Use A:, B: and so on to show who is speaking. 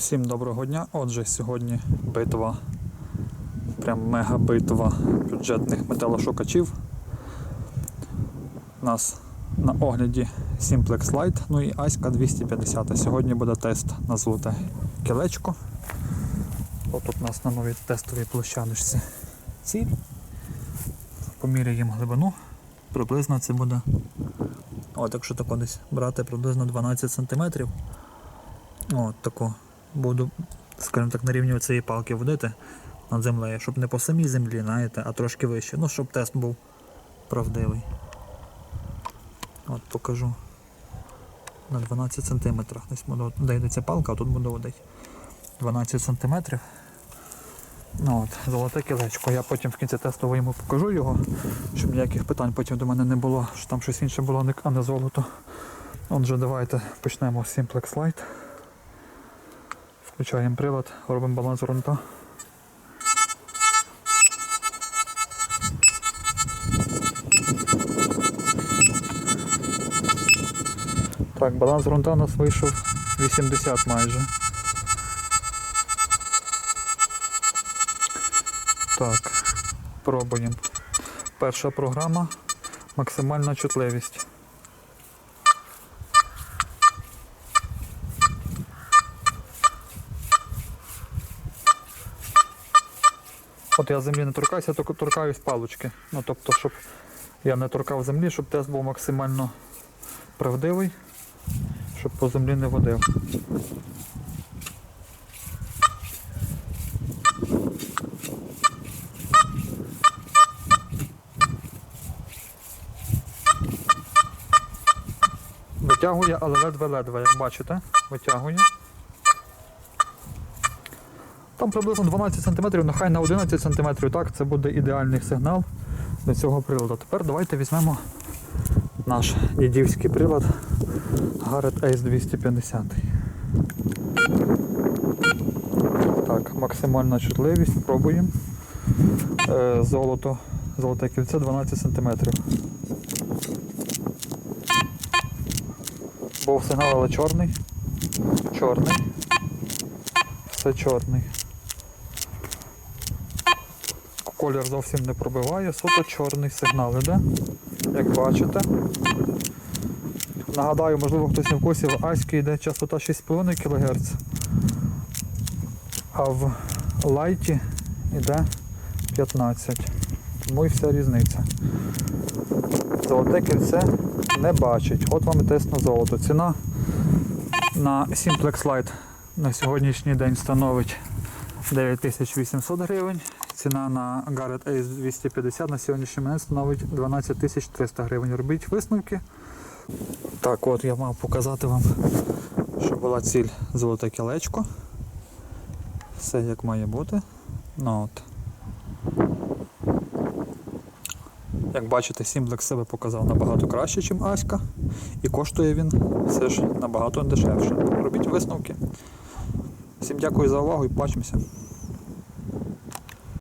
A: Всім доброго дня. Отже, сьогодні битва, прям мега битва бюджетних металошукачів. У нас на огляді Simplex Lite, ну і Аська 250. Сьогодні буде тест на золоте кілечко. От у нас на новій тестовій площадочці ціль. Поміряємо глибину. Приблизно це буде. От, якщо тако десь брати приблизно 12 см. От таку буду, скажімо так, на рівні цієї палки водити над землею, щоб не по самій землі, знаєте, а трошки вище. Ну, щоб тест був правдивий. От покажу. На 12 см. Десь буду, де палка, а тут буду водити. 12 см. Ну, от, золоте кілечко. Я потім в кінці тесту йому покажу його, щоб ніяких питань потім до мене не було, що там щось інше було, а не золото. Отже, давайте почнемо з Simplex Lite. Включаємо прилад, робимо баланс ґрунта. Так, баланс ґрунта у нас вийшов 80 майже. Так, пробуємо. Перша програма максимальна чутливість. От я землі не торкаюся, тільки торкаюсь палочки. Ну тобто, щоб я не торкав землі, щоб тест був максимально правдивий, щоб по землі не водив. Витягує, але ледве-ледве, як бачите, витягує. Там приблизно 12 см, нехай на 11 см, так, це буде ідеальний сигнал до цього приладу. Тепер давайте візьмемо наш дідівський прилад Garrett Ace 250. Так, максимальна чутливість, пробуємо. Е, золото, золоте кільце 12 см. Був сигнал, але чорний. Чорний. Все чорний. Колір зовсім не пробиває, суто чорний сигнал іде, як бачите. Нагадаю, можливо, хтось не в курсі, в Аські йде частота 6,5 кГц, а в лайті йде 15. Тому і вся різниця. Золоте кільце не бачить. От вам і тест на золото. Ціна на Simplex Lite на сьогоднішній день становить 9800 гривень. Ціна на Garrett Ace 250 на сьогоднішній момент становить 12300 гривень. Робіть висновки. Так, от я мав показати вам, що була ціль золоте кілечко. Все як має бути. Ну, от. Як бачите, Simplex себе показав набагато краще, ніж Аська. І коштує він все ж набагато дешевше. Робіть висновки. Всім дякую за увагу і бачимося.